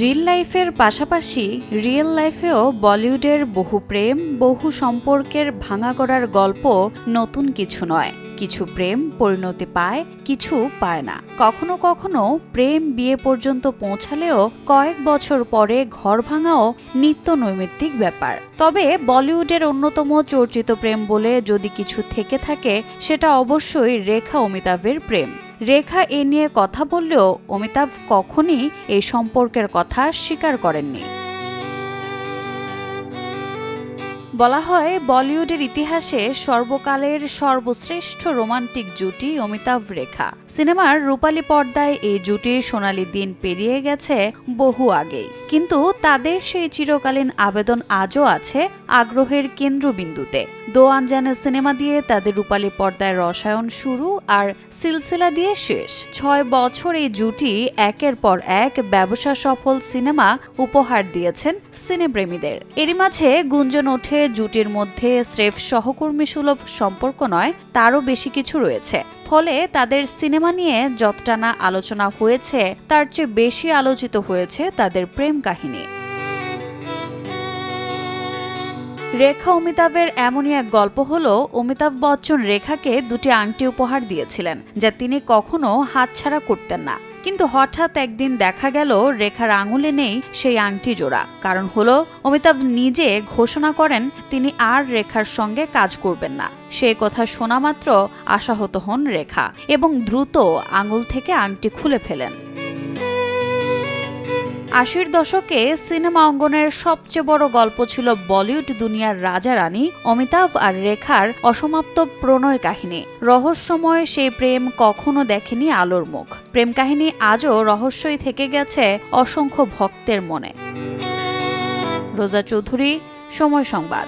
Reel লাইফের পাশাপাশি real লাইফেও বলিউডের বহু প্রেম, বহু সম্পর্কের ভাঙা করার গল্প নতুন কিছু নয়। কিছু প্রেম পরিণতি পায়, কিছু পায় না। কখনো কখনো প্রেম বিয়ে পর্যন্ত পৌঁছালেও কয়েক বছর পরে ঘর ভাঙাও নিত্য নৈমিত্তিক ব্যাপার। তবে বলিউডের অন্যতম চর্চিত প্রেম বলে যদি কিছু থেকে থাকে, সেটা অবশ্যই রেখা অমিতাভের প্রেম। রেখা এ নিয়ে কথা বললেও অমিতাভ কখনই এই সম্পর্কের কথা স্বীকার করেননি। বলা হয়, বলিউডের ইতিহাসে সর্বকালের সর্বশ্রেষ্ঠ রোমান্টিক জুটি অমিতাভ রেখা। সিনেমার রূপালী পর্দায় এই জুটির সোনালী দিন পেরিয়ে গেছে বহু আগেই। কিন্তু তাদের সেই চিরকালীন আবেদন আজও আছে আগ্রহের কেন্দ্রবিন্দুতে। দো সিনেমা দিয়ে তাদের রূপালী পর্দায় রসায়ন শুরু আর সিলসিলা দিয়ে শেষ। ছয় বছর এই জুটি একের পর এক ব্যবসা সফল সিনেমা উপহার দিয়েছেন সিনেপ্রেমীদের। এরই মাঝে গুঞ্জন ওঠে জুটির মধ্যে স্রেফ সহকর্মী সুলভ সম্পর্ক নয়, তারও বেশি কিছু রয়েছে। ফলে তাদের সিনেমা নিয়ে যতটা না আলোচনা হয়েছে, তার চেয়ে বেশি আলোচিত হয়েছে তাদের প্রেম কাহিনী। রেখা অমিতাভের এমনই এক গল্প হলো, অমিতাভ বচ্চন রেখাকে দুটি আংটি উপহার দিয়েছিলেন, যা তিনি কখনো হাতছাড়া করতেন না। কিন্তু হঠাৎ একদিন দেখা গেল, রেখার আঙুলে নেই সেই আংটি জোড়া। কারণ হলো, অমিতাভ নিজে ঘোষণা করেন, তিনি আর রেখার সঙ্গে কাজ করবেন না। সে কথা শোনা মাত্র আশাহত হন রেখা এবং দ্রুত আঙুল থেকে আংটি খুলে ফেলেন। আশির দশকে সিনেমা অঙ্গনের সবচেয়ে বড় গল্প ছিল বলিউড দুনিয়ার রাজা রানী, অমিতাভ আর রেখার অসমাপ্ত প্রণয় কাহিনী। রহস্যময় সেই প্রেম কখনো দেখেনি আলোর মুখ। প্রেম কাহিনী আজও রহস্যই থেকে গেছে অসংখ্য ভক্তের মনে। রোজা চৌধুরী, সময় সংবাদ।